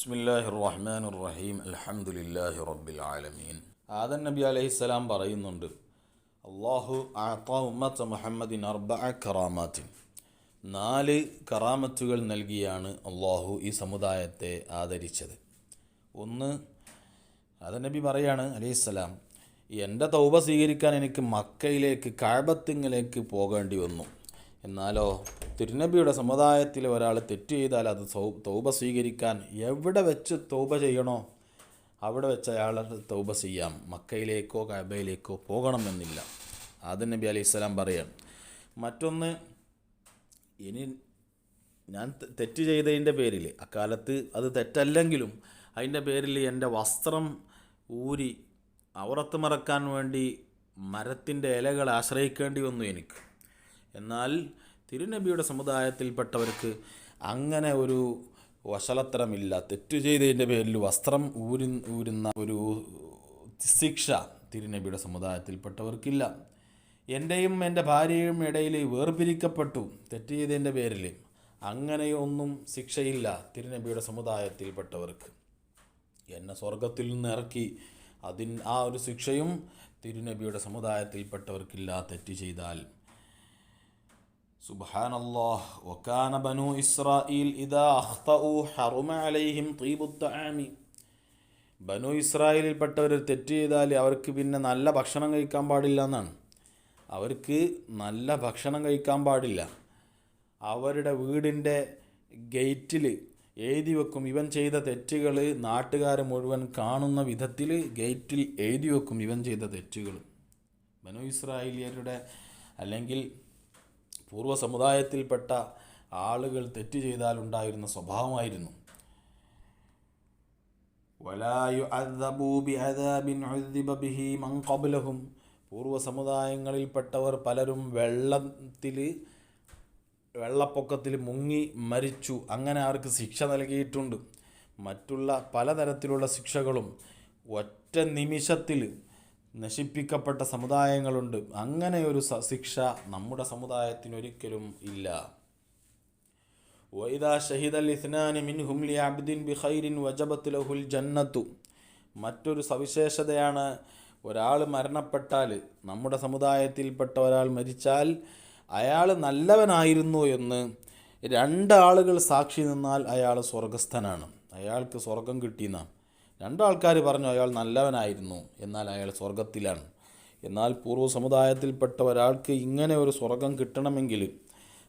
ബിസ്മില്ലാഹി റഹ്മാൻ റഹീം അൽഹംദുലില്ലാഹി റബ്ബിൽ ആലമീൻ. ആദൻ നബി അലൈഹിസ്സലാം പറയുന്നുണ്ട് അള്ളാഹു ആത്ത ഉമ്മത്ത് മുഹമ്മദിൻ അർബഅ കറാമാത്തിൻ. നാല് കറാമത്തുകൾ നൽകിയാണ് അള്ളാഹു ഈ സമുദായത്തെ ആദരിച്ചത്. ഒന്ന് ആദൻ നബി പറയാണ് അലൈഹിസ്സലാം എന്റെ തൗബ സ്വീകരിക്കാൻ എനിക്ക് മക്കയിലേക്ക് കാഴ്ബത്തിങ്ങിലേക്ക് പോകേണ്ടി വന്നു. എന്നാലോ തിരുനബിയുടെ സമുദായത്തിൽ ഒരാൾ തെറ്റ് ചെയ്താൽ അത് തൗബ സ്വീകരിക്കാൻ എവിടെ വെച്ച് തൗബ ചെയ്യണോ അവിടെ വെച്ച് അയാൾ തൗബ ചെയ്യാം. മക്കയിലേക്കോ കഅബയിലേക്കോ പോകണമെന്നില്ല. അത് നബി അലൈഹി സ്വലാം പറയാണ് മറ്റൊന്ന് ഇനി ഞാൻ തെറ്റ് ചെയ്തതിന്റെ പേരിൽ അക്കാലത്ത് അത് തെറ്റല്ലെങ്കിലും അതിന്റെ പേരിൽ എന്റെ വസ്ത്രം ഊരി അവറത്ത് മറക്കാൻ വേണ്ടി മരത്തിന്റെ ഇലകൾ ആശ്രയിക്കേണ്ടി വന്നു എനിക്ക്. എന്നാൽ തിരുനബിയുടെ സമുദായത്തിൽപ്പെട്ടവർക്ക് അങ്ങനെ ഒരു വശലത്തരമില്ല തെറ്റ് ചെയ്തതിന്റെ പേരിൽ വസ്ത്രം ഊരി ഊരുന്ന ഒരു ശിക്ഷ തിരുനബിയുടെ സമുദായത്തിൽപ്പെട്ടവർക്കില്ല. എന്റെയും എന്റെ ഭാര്യയും ഇടയിൽ വേർപിരിക്കപ്പെട്ടു. തെറ്റ് ചെയ്തതിന്റെ പേരിൽ അങ്ങനെയൊന്നും ശിക്ഷയില്ല തിരുനബിയുടെ സമുദായത്തിൽപ്പെട്ടവർക്ക്. എന്നെ സ്വർഗത്തിൽ നിന്ന് ഇറക്കി. അതിൻ ആ ഒരു ശിക്ഷയും തിരുനബിയുടെ സമുദായത്തിൽപ്പെട്ടവർക്കില്ല തെറ്റ് ചെയ്താൽ. سبحان الله وكان بنو إسرائيل إذا أخطأوا حرم عليهم طيب الطعام ബനു ഇസ്രായേലിൽപ്പെട്ടവർ തെറ്റ് ചെയ്താൽ അവർക്ക് പിന്നെ നല്ല ഭക്ഷണം കഴിക്കാൻ പാടില്ല എന്നാണ് അവർക്ക് നല്ല ഭക്ഷണം കഴിക്കാൻ പാടില്ല അവരുടെ വീടിൻ്റെ ഗേറ്റിൽ എഴുതി വെക്കും ഇവൻ ചെയ്ത തെറ്റുകൾ നാട്ടുകാർ മുഴുവൻ കാണുന്ന വിധത്തിൽ ഗേറ്റിൽ എഴുതി വെക്കും ഇവൻ ചെയ്ത തെറ്റുകൾ ബനു ഇസ്രായേലിയരുടെ അല്ലെങ്കിൽ പൂർവ സമുദായത്തിൽപ്പെട്ട ആളുകൾ തെറ്റ് ചെയ്താൽ ഉണ്ടായിരുന്ന സ്വഭാവമായിരുന്നു. വലായു ബിഹി പൂർവ സമുദായങ്ങളിൽപ്പെട്ടവർ പലരും വെള്ളത്തിൽ വെള്ളപ്പൊക്കത്തിൽ മുങ്ങി മരിച്ചു. അങ്ങനെ അവർക്ക് ശിക്ഷ നൽകിയിട്ടുണ്ട്. മറ്റുള്ള പലതരത്തിലുള്ള ശിക്ഷകളും ഒറ്റ നിമിഷത്തിൽ നശിപ്പിക്കപ്പെട്ട സമുദായങ്ങളുണ്ട്. അങ്ങനെ ഒരു ശിക്ഷ നമ്മുടെ സമുദായത്തിനൊരിക്കലും ഇല്ല. വൈദാ ഷഹിദൽ ഇസ്നാനി മിൻ ഹുംലി അബ്ദിൻ ബിഖൈരിൻ വജബത്ത് ലഹുൽ ജന്നത്തു. മറ്റൊരു സവിശേഷതയാണ് ഒരാൾ മരണപ്പെട്ടാൽ നമ്മുടെ സമുദായത്തിൽപ്പെട്ട ഒരാൾ മരിച്ചാൽ അയാൾ നല്ലവനായിരുന്നു എന്ന് രണ്ടാളുകൾ സാക്ഷി നിന്നാൽ അയാൾ സ്വർഗസ്ഥനാണ്. അയാൾക്ക് സ്വർഗം കിട്ടിയെന്നാണ് രണ്ടാൾക്കാർ പറഞ്ഞു അയാൾ നല്ലവനായിരുന്നു എന്നാൽ അയാൾ സ്വർഗത്തിലാണ് എന്നാൽ പൂർവ സമുദായത്തിൽപ്പെട്ട ഒരാൾക്ക് ഇങ്ങനെ ഒരു സ്വർഗം കിട്ടണമെങ്കിൽ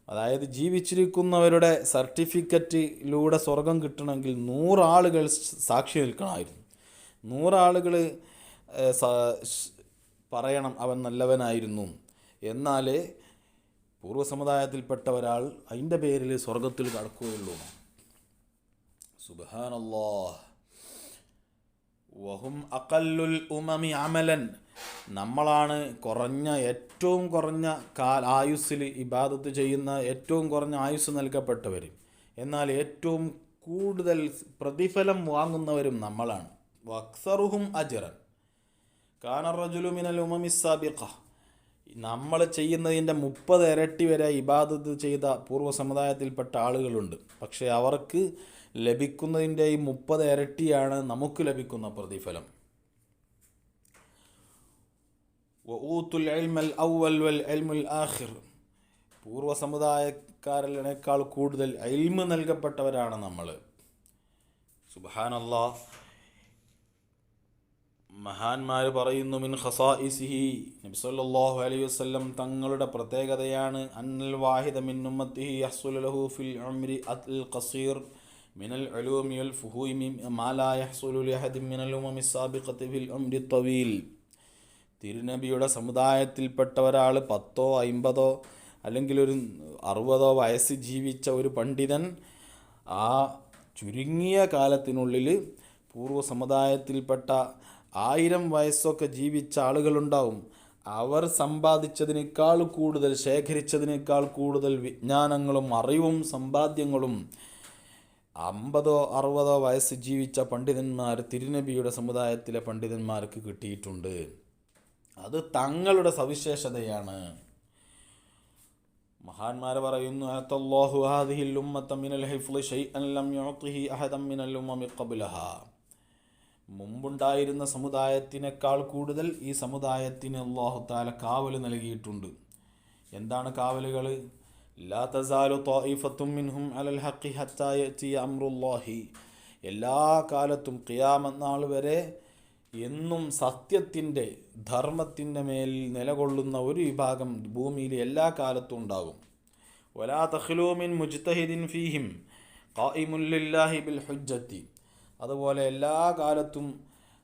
അതായത് ജീവിച്ചിരിക്കുന്നവരുടെ സർട്ടിഫിക്കറ്റിലൂടെ സ്വർഗം കിട്ടണമെങ്കിൽ നൂറാളുകൾ സാക്ഷി നിൽക്കണമായിരുന്നു. നൂറാളുകൾ പറയണം അവൻ നല്ലവനായിരുന്നു. എന്നാലേ പൂർവ സമുദായത്തിൽപ്പെട്ട ഒരാൾ അതിന്റെ പേരിൽ സ്വർഗത്തിൽ കടക്കുകയുള്ളൂ. സുബാനല്ലോ വഹും അക്കല്ലുൽ ഉമമി അമലൻ. നമ്മളാണ് കുറഞ്ഞ ഏറ്റവും കുറഞ്ഞ കാൽ ആയുസ്സിൽ ഇബാദത്ത് ചെയ്യുന്ന ഏറ്റവും കുറഞ്ഞ ആയുസ് നൽകപ്പെട്ടവർ എന്നാൽ ഏറ്റവും കൂടുതൽ പ്രതിഫലം വാങ്ങുന്നവരും നമ്മളാണ്. വക്സറുഹും അജിറൻ. കാനറജുലുമിനൽ ഉമമിസാബിഖ നമ്മൾ ചെയ്യുന്നതിന്റെ മുപ്പത് ഇരട്ടി വരെ ഇബാദത്ത് ചെയ്ത പൂർവ സമുദായത്തിൽപ്പെട്ട ആളുകളുണ്ട്. പക്ഷേ അവർക്ക് ലഭിക്കുന്നതിന്റെ ഈ മുപ്പത് ഇരട്ടിയാണ് നമുക്ക് ലഭിക്കുന്ന പ്രതിഫലം. ഊത്തുൽ വൽ പൂർവ സമുദായക്കാരിനേക്കാൾ കൂടുതൽ എൽമ് നൽകപ്പെട്ടവരാണ് നമ്മൾ. സുബഹാനല്ലാ. മഹാന്മാർ പറയുന്നു മിൻ ഖസാഇസിഹി നബി സല്ലല്ലാഹു അലൈഹി വസ്ലം തങ്ങളുടെ പ്രത്യേകതയാണ് അന്നൽ വാഹിദ മിൻ ഉമ്മത്തിഹി അസുലഹു ലഹു ഫിൽ അൽ ഖസീർ. മിനൽ العلوم والفهوم ما لا يحصل لأحد من الأمم السابقة في العمر الطويل തിരുനബിയുടെ സമുദായത്തിൽപ്പെട്ട ഒരാൾ പത്തോ അമ്പതോ അല്ലെങ്കിൽ ഒരു അറുപതോ വയസ്സ് ജീവിച്ച ഒരു പണ്ഡിതൻ ആ ചുരുങ്ങിയ കാലത്തിനുള്ളിൽ പൂർവ സമുദായത്തിൽപ്പെട്ട ആയിരം വയസ്സൊക്കെ ജീവിച്ച ആളുകളുണ്ടാവും. അവർ സമ്പാദിച്ചതിനേക്കാൾ കൂടുതൽ ശേഖരിച്ചതിനേക്കാൾ കൂടുതൽ വിജ്ഞാനങ്ങളും അറിവും സമ്പാദ്യങ്ങളും അമ്പതോ അറുപതോ വയസ്സ് ജീവിച്ച പണ്ഡിതന്മാർ തിരുനബിയുടെ സമുദായത്തിലെ പണ്ഡിതന്മാർക്ക് കിട്ടിയിട്ടുണ്ട്. അത് തങ്ങളുടെ സവിശേഷതയാണ്. മഹാന്മാർ പറയുന്നു ഹാദിഹിൽ മിനൽ ഷൈഅൻ ലം മിനൽ ഉമ്മമി മുമ്പുണ്ടായിരുന്ന സമുദായത്തിനേക്കാൾ കൂടുതൽ ഈ സമുദായത്തിന് അള്ളാഹു താല കാവൽ നൽകിയിട്ടുണ്ട്. എന്താണ് കാവലുകൾ ലാ തസാലു منهم മിൻഹും അലൽ حتى ഹത്താ യഅതി الله. എല്ലാ കാലത്തും ഖിയാമത്ത് നാൾ വരെ എന്നും സത്യത്തിന്റെ ധർമ്മത്തിന്റെ മേൽ നിലകൊള്ളുന്ന ഒരു വിഭാഗം ഭൂമിയിൽ എല്ലാ കാലത്തും ഉണ്ടാകും. വലാ തഹ്ലൂമിൻ മുജ്തഹിദിൻ ഫീഹിം ഖായിമുല്ലാഹി ബിൽ ഹുജ്ജത്തി. അതുപോലെ എല്ലാ കാലത്തും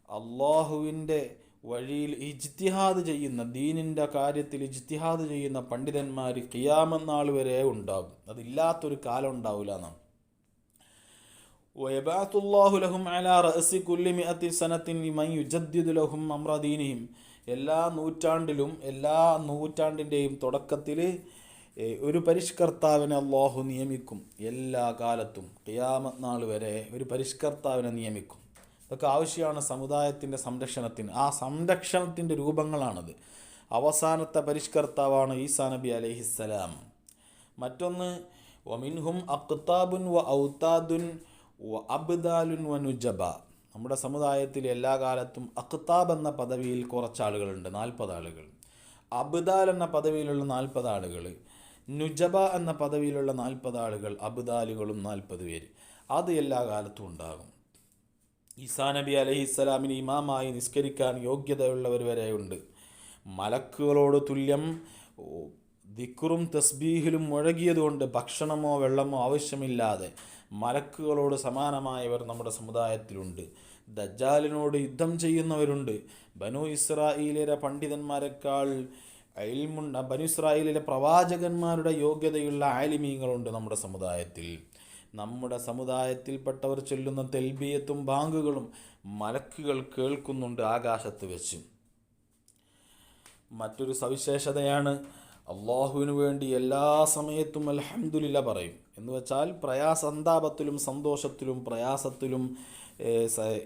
അള്ളാഹുവിന്റെ വഴിയിൽ ഇജ്തിഹാദ് ചെയ്യുന്ന ദീനിന്റെ കാര്യത്തിൽ ഇജ്തിഹാദ് ചെയ്യുന്ന പണ്ഡിതന്മാർ കിയാമെന്നാൾ വരെ ഉണ്ടാകും. അതില്ലാത്തൊരു കാലം ഉണ്ടാവില്ല എന്നാണ്. വയബാത്തുല്ലാഹുലഹും അലാ എല്ലാ നൂറ്റാണ്ടിലും എല്ലാ നൂറ്റാണ്ടിന്റെയും തുടക്കത്തിൽ ഒരു പരിഷ്കർത്താവിനെ അള്ളാഹു നിയമിക്കും. എല്ലാ കാലത്തും ക്യാമത്നാൾ വരെ ഒരു പരിഷ്കർത്താവിനെ നിയമിക്കും. ഇതൊക്കെ ആവശ്യമാണ് സമുദായത്തിന്റെ സംരക്ഷണത്തിന്. ആ സംരക്ഷണത്തിന്റെ രൂപങ്ങളാണത്. അവസാനത്തെ പരിഷ്കർത്താവാണ് ഈസാ നബി അലൈഹിസ്സലാം. മറ്റൊന്ന് ഒമിൻഹും അക്താബുൻ വ ഔത്താദുൻ വ അബ്ദാലുൻ വ നുജബ. നമ്മുടെ സമുദായത്തിൽ എല്ലാ കാലത്തും അക്താബ് എന്ന പദവിയിൽ കുറച്ച് ആളുകളുണ്ട് നാൽപ്പത് ആളുകൾ. അബ്ദാൽ എന്ന പദവിയിലുള്ള നാൽപ്പത് ആളുകൾ. നുജബ എന്ന പദവിയിലുള്ള നാൽപ്പത് ആളുകൾ അബ്ദാലുകളും നാൽപ്പത് പേര്. അത് എല്ലാ കാലത്തും ഉണ്ടാകും. ഈസാ നബി അലഹിസ്സലാമിന് ഇമാമായി നിസ്കരിക്കാൻ യോഗ്യതയുള്ളവർ വരെയുണ്ട്. മലക്കുകളോട് തുല്യം ദിക്കുറും തസ്ബീഹിലും മുഴകിയതുകൊണ്ട് ഭക്ഷണമോ വെള്ളമോ ആവശ്യമില്ലാതെ മലക്കുകളോട് സമാനമായവർ നമ്മുടെ സമുദായത്തിലുണ്ട്. ദജ്ജാലിനോട് യുദ്ധം ചെയ്യുന്നവരുണ്ട്. ബനു ഇസ്രായേലിലെ പണ്ഡിതന്മാരെക്കാൾ അയൽമുണ്ട ബനു ഇസ്രായേലിലെ പ്രവാചകന്മാരുടെ യോഗ്യതയുള്ള ആലിമീങ്ങളുണ്ട് നമ്മുടെ സമുദായത്തിൽ. നമ്മുടെ സമുദായത്തിൽപ്പെട്ടവർ ചൊല്ലുന്ന തെൽബിയത്തും ബാങ്കുകളും മലക്കുകൾ കേൾക്കുന്നുണ്ട് ആകാശത്ത് വെച്ച്. മറ്റൊരു സവിശേഷതയാണ് അള്ളാഹുവിന് വേണ്ടി എല്ലാ സമയത്തും അലഹമുല്ല പറയും. എന്ന് വെച്ചാൽ പ്രയാസന്താപത്തിലും സന്തോഷത്തിലും പ്രയാസത്തിലും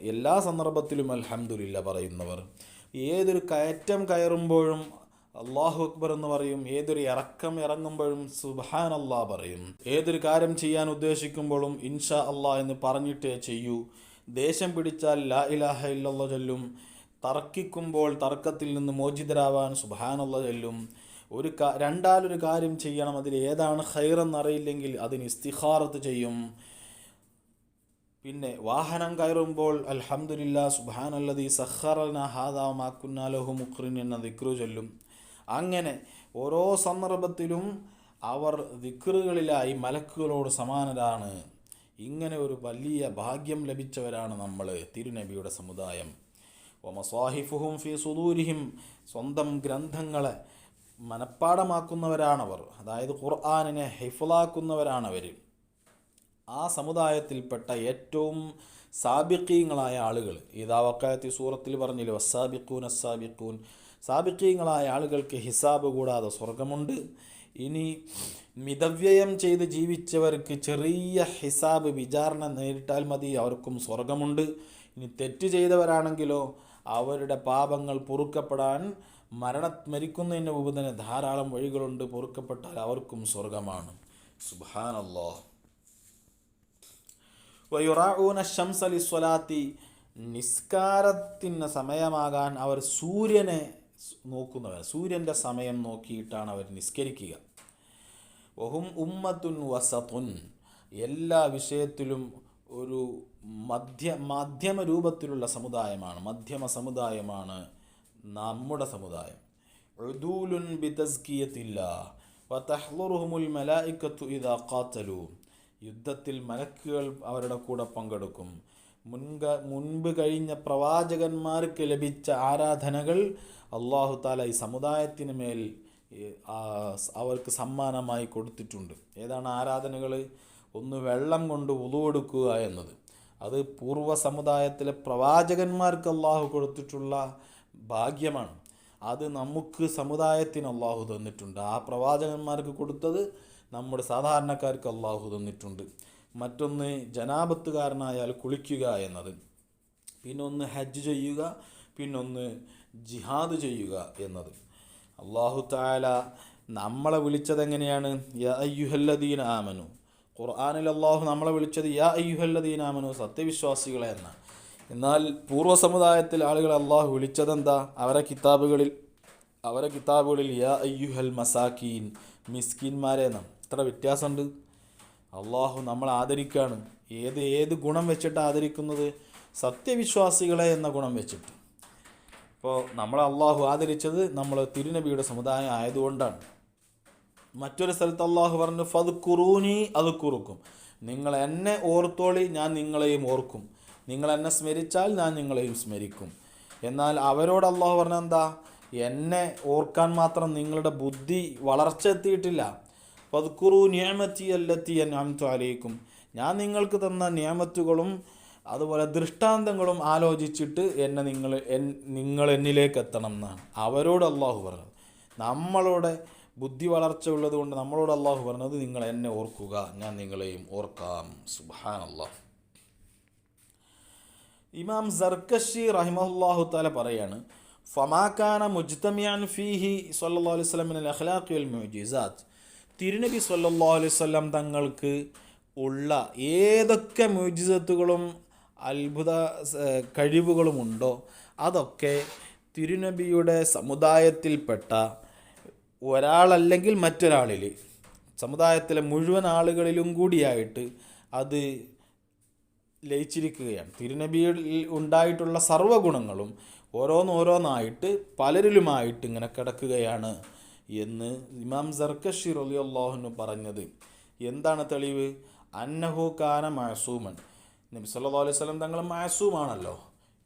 എല്ലാ സന്ദർഭത്തിലും അലഹമുല്ല പറയുന്നവർ. ഏതൊരു കയറ്റം കയറുമ്പോഴും അള്ളാഹു അക്ബർ എന്ന് പറയും ഏതൊരു ഇറക്കം ഇറങ്ങുമ്പോഴും സുബാൻ അള്ളാഹ് പറയും. ഏതൊരു കാര്യം ചെയ്യാൻ ഉദ്ദേശിക്കുമ്പോഴും ഇൻഷാ അള്ളാഹ് എന്ന് പറഞ്ഞിട്ടേ ചെയ്യൂ. ദേഷ്യം പിടിച്ചാൽ ലാ ഇലാഹ ഇല്ലല്ല ചൊല്ലും. തർക്കിക്കുമ്പോൾ തർക്കത്തിൽ നിന്ന് മോചിതരാവാൻ സുബാനുള്ള ചൊല്ലും. ഒരു രണ്ടാലൊരു കാര്യം ചെയ്യണം അതിൽ ഏതാണ് ഹൈറെന്നറിയില്ലെങ്കിൽ അതിന് ഇസ്തിഹാറത്ത് ചെയ്യും. പിന്നെ വാഹനം കയറുമ്പോൾ സുബാൻ അല്ലതി സഹറന ഹാദാമാക്കുന്നാലഹു മുക്രിൻ എന്ന ദിക്രു ചൊല്ലും. അങ്ങനെ ഓരോ സന്ദർഭത്തിലും അവർ ദിക്റുകളിലായി മലക്കുകളോട് സമാനരാണ്. ഇങ്ങനെ ഒരു വലിയ ഭാഗ്യം ലഭിച്ചവരാണ് നമ്മൾ തിരുനബിയുടെ സമുദായം. ഒമസ്വാഹിഫുഹും ഫി സുദൂരിഹിം സ്വന്തം ഗ്രന്ഥങ്ങളെ മനഃപ്പാടമാക്കുന്നവരാണവർ. അതായത് ഖുർആാനിനെ ഹിഫുലാക്കുന്നവരാണവർ ആ സമുദായത്തിൽപ്പെട്ട ഏറ്റവും സാബിക്കീങ്ങളായ ആളുകൾ ഈ ദാവക്കായത്തി സൂറത്തിൽ പറഞ്ഞില്ലേ വസ്സാബിക്കൂൻ അസ്സാബിക്കൂൻ സാബിക്കീങ്ങളായ ആളുകൾക്ക് ഹിസാബ് കൂടാതെ സ്വർഗമുണ്ട് ഇനി മിതവ്യയം ചെയ്ത് ജീവിച്ചവർക്ക് ചെറിയ ഹിസാബ് വിചാരണ നേരിട്ടാൽ മതി. അവർക്കും സ്വർഗമുണ്ട് ഇനി തെറ്റ് ചെയ്തവരാണെങ്കിലോ അവരുടെ പാപങ്ങൾ പൊറുക്കപ്പെടാൻ മരണ മരിക്കുന്നതിന് മുമ്പ് തന്നെ ധാരാളം വഴികളുണ്ട്. പൊറുക്കപ്പെട്ടാൽ അവർക്കും സ്വർഗമാണ് സുബാനല്ലോ വയുറാഊന ഷംസലി സ്വലാത്തി നിസ്കാരത്തിന് സമയമാകാൻ അവർ സൂര്യനെ നോക്കുന്നവർ സൂര്യന്റെ സമയം നോക്കിയിട്ടാണ് അവർ നിസ്കരിക്കുക. ഒഹും ഉമ്മത്തുൻ വസത്തുൻ. എല്ലാ വിഷയത്തിലും ഒരു മധ്യ മാധ്യമ രൂപത്തിലുള്ള സമുദായമാണ്. മധ്യമ സമുദായമാണ് നമ്മുടെ സമുദായം. ഉദൂലുൻ ബിതസ്കിയത്തില്ല. വതഹ്ലുറുഹുമുൽ മലായിക്കത്തു ഇദാ കാത്തലു യുദ്ധത്തിൽ മലക്കുകൾ അവരുടെ കൂടെ പങ്കെടുക്കും. മുൻക മുൻപ് കഴിഞ്ഞ പ്രവാചകന്മാർക്ക് ലഭിച്ച ആരാധനകൾ അള്ളാഹു താല ഈ സമുദായത്തിന് മേൽ അവർക്ക് സമ്മാനമായി കൊടുത്തിട്ടുണ്ട്. ഏതാണ് ആരാധനകൾ ഒന്ന് വെള്ളം കൊണ്ട് ഉതുവെടുക്കുക എന്നത്. അത് പൂർവ സമുദായത്തിലെ പ്രവാചകന്മാർക്ക് അള്ളാഹു കൊടുത്തിട്ടുള്ള ഭാഗ്യമാണ്. അത് നമുക്ക് സമുദായത്തിന് അള്ളാഹു തന്നിട്ടുണ്ട്. ആ പ്രവാചകന്മാർക്ക് കൊടുത്തത് നമ്മുടെ സാധാരണക്കാർക്ക് അള്ളാഹു തന്നിട്ടുണ്ട്. മറ്റൊന്ന് ജനാപത്തുകാരനായാൽ കുളിക്കുക എന്നത്. പിന്നൊന്ന് ഹജ്ജ് ചെയ്യുക പിന്നൊന്ന് ജിഹാദ് ചെയ്യുക എന്നത്. അള്ളാഹു താല നമ്മളെ വിളിച്ചത് എങ്ങനെയാണ്? യാ അയ്യുഹല്ലദീന ആമനു. ഖുർആാനിൽ അള്ളാഹു നമ്മളെ വിളിച്ചത് യാ അയ്യുഹല്ലദീൻ ആമനു സത്യവിശ്വാസികളെ എന്ന എന്നാൽ പൂർവ സമുദായത്തിൽ ആളുകൾ അള്ളാഹു വിളിച്ചതെന്താ അവരെ കിതാബുകളിൽ അവരെ കിതാബുകളിൽ യാ അയ്യുഹൽ മസാക്കീൻ മിസ്കിന്മാരെ എന്നാണ്. ഇത്ര വ്യത്യാസമുണ്ട്. അള്ളാഹു നമ്മൾ ആദരിക്കുകയാണ് ഏത് ഏത് ഗുണം വെച്ചിട്ട് ആദരിക്കുന്നത്? സത്യവിശ്വാസികളെ എന്ന ഗുണം വെച്ചിട്ട്. ഇപ്പോൾ നമ്മൾ അള്ളാഹു ആദരിച്ചത് നമ്മൾ തിരുനബിയുടെ സമുദായം ആയതുകൊണ്ടാണ്. മറ്റൊരു സ്ഥലത്ത് അള്ളാഹു പറഞ്ഞു ഫത് കുറൂനി അത് കുറുക്കും നിങ്ങൾ എന്നെ ഓർത്തോളി ഞാൻ നിങ്ങളെയും ഓർക്കും. നിങ്ങൾ എന്നെ സ്മരിച്ചാൽ ഞാൻ നിങ്ങളെയും സ്മരിക്കും. എന്നാൽ അവരോട് അള്ളാഹു പറഞ്ഞ എന്താ? എന്നെ ഓർക്കാൻ മാത്രം നിങ്ങളുടെ ബുദ്ധി വളർച്ച എത്തിയിട്ടില്ല ഫദ്കുറു നിയമത്തി അല്ലത്തി അൻഅംതു അലൈക്കും. ഞാൻ നിങ്ങൾക്ക് തന്ന നിയമത്തുകളും അതുപോലെ ദൃഷ്ടാന്തങ്ങളും ആലോചിച്ചിട്ട് എന്നെ നിങ്ങൾ എൻ നിങ്ങൾ എന്നിലേക്ക് എത്തണം എന്നാണ്. അവരോട് അള്ളാഹു പറഞ്ഞത്. നമ്മളുടെ ബുദ്ധി വളർച്ച ഉള്ളത് കൊണ്ട് നമ്മളോട് അള്ളാഹു പറഞ്ഞത് നിങ്ങൾ എന്നെ ഓർക്കുക ഞാൻ നിങ്ങളെയും ഓർക്കാം. സുബാൻ അള്ളാഹ് ഇമാം സർക്കഷി റഹിമഹുല്ലാഹു താല പറയാണ് ഫമാക്കാന മുജ്തമിയാൻ ഫീഹി സല്ലാ അലൈഹി സ്വലമിൻ അഖ്ലാഖി മുഅ്ജിസാത്ത്. തിരുനബി സല്ലാ അലൈഹി വസല്ലം തങ്ങൾക്ക് ഉള്ള ഏതൊക്കെ മുജിസത്തുകളും അത്ഭുത കഴിവുകളുമുണ്ടോ അതൊക്കെ തിരുനബിയുടെ സമുദായത്തിൽപ്പെട്ട ഒരാളല്ലെങ്കിൽ മറ്റൊരാളിൽ സമുദായത്തിലെ മുഴുവൻ ആളുകളിലും കൂടിയായിട്ട് അത് ലയിച്ചിരിക്കുകയാണ്. തിരുനബിയിൽ ഉണ്ടായിട്ടുള്ള സർവഗുണങ്ങളും ഓരോന്നോരോന്നായിട്ട് പലരിലുമായിട്ട് ഇങ്ങനെ കിടക്കുകയാണ്. എന്ന് ഇമാം സർക്കഷി റലി അള്ളാഹുന് പറഞ്ഞത്. എന്താണ് തെളിവ്? അന്നഹു കാന മാസൂമൻ നബി സല്ലല്ലാഹു അലൈഹി സ്വലം തങ്ങൾ മാസൂമാണല്ലോ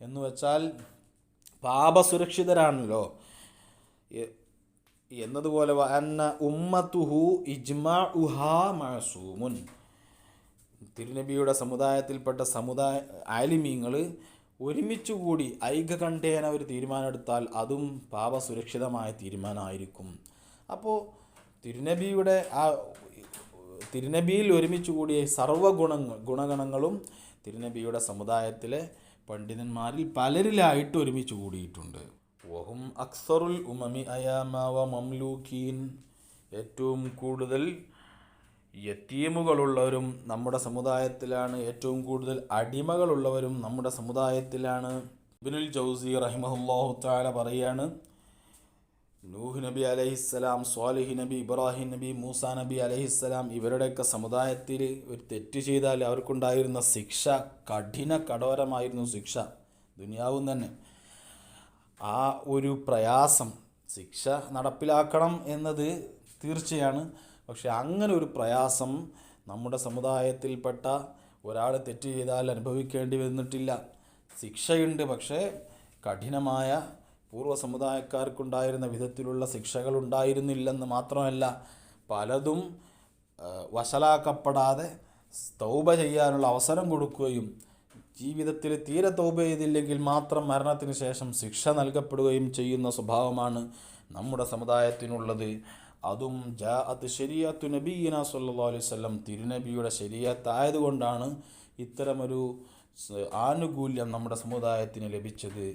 എന്ന് വെച്ചാൽ പാപസുരക്ഷിതരാണല്ലോ. എന്നതുപോലെ അന്ന ഉമ്മത്തുഹു ഇജ്മാ ഉഹാ മാസൂമുൻ തിരുനബിയുടെ സമുദായത്തിൽപ്പെട്ട സമുദായ ആലിമീങ്ങൾ ഒരുമിച്ച് കൂടി ഐകകണ്ഠേന ഒരു തീരുമാനമെടുത്താൽ അതും പാപസുരക്ഷിതമായ തീരുമാനമായിരിക്കും. അപ്പോൾ തിരുനബിയുടെ ആ തിരുനബിയിൽ ഒരുമിച്ച് കൂടിയ സർവഗുണങ്ങൾ ഗുണഗണങ്ങളും തിരുനബിയുടെ സമുദായത്തിലെ പണ്ഡിതന്മാരിൽ പലരിലായിട്ട് ഒരുമിച്ച് കൂടിയിട്ടുണ്ട്. വഹും അക്സറുൽ ഉമമി അയാമാവ മംലൂക്കീൻ ഏറ്റവും കൂടുതൽ യത്തീമുകളുള്ളവരും നമ്മുടെ സമുദായത്തിലാണ്. ഏറ്റവും കൂടുതൽ അടിമകളുള്ളവരും നമ്മുടെ സമുദായത്തിലാണ്. ഇബ്നുൽ ജൗസി റഹിമഹുല്ലാഹു താല പറയാണ് നൂഹ് നബി അലഹിസ്സലാം സ്വാലിഹി നബി ഇബ്രാഹിം നബി മൂസ നബി അലഹിസ്സലാം ഇവരുടെയൊക്കെ സമുദായത്തിൽ ഒരു തെറ്റ് ചെയ്താൽ അവർക്കുണ്ടായിരുന്ന ശിക്ഷ കഠിന കഠോരമായിരുന്നു ശിക്ഷ. ദുനിയാവും തന്നെ. ആ ഒരു പ്രയാസം ശിക്ഷ നടപ്പിലാക്കണം എന്നത് തീർച്ചയാണ്. പക്ഷെ അങ്ങനെ ഒരു പ്രയാസം നമ്മുടെ സമുദായത്തിൽപ്പെട്ട ഒരാൾ തെറ്റ് ചെയ്താൽ അനുഭവിക്കേണ്ടി വന്നിട്ടില്ല. ശിക്ഷയുണ്ട് പക്ഷേ കഠിനമായ പൂർവ സമുദായക്കാർക്കുണ്ടായിരുന്ന വിധത്തിലുള്ള ശിക്ഷകൾ ഉണ്ടായിരുന്നില്ലെന്ന് മാത്രമല്ല പലതും വശലാക്കപ്പെടാതെ തൗബ ചെയ്യാനുള്ള അവസരം കൊടുക്കുകയും ജീവിതത്തിൽ തീരെ തൗബ ചെയ്തില്ലെങ്കിൽ മാത്രം മരണത്തിന് ശേഷം ശിക്ഷ നൽകപ്പെടുകയും ചെയ്യുന്ന സ്വഭാവമാണ് നമ്മുടെ സമുദായത്തിനുള്ളത്. അതും ജാ അത് ശരിയാത്തു നബീന സല്ലാ അലൈഹി വല്ലം തിരുനബിയുടെ ശരിയത്തായതുകൊണ്ടാണ് ഇത്തരമൊരു ആനുകൂല്യം നമ്മുടെ സമുദായത്തിന് ലഭിച്ചത്.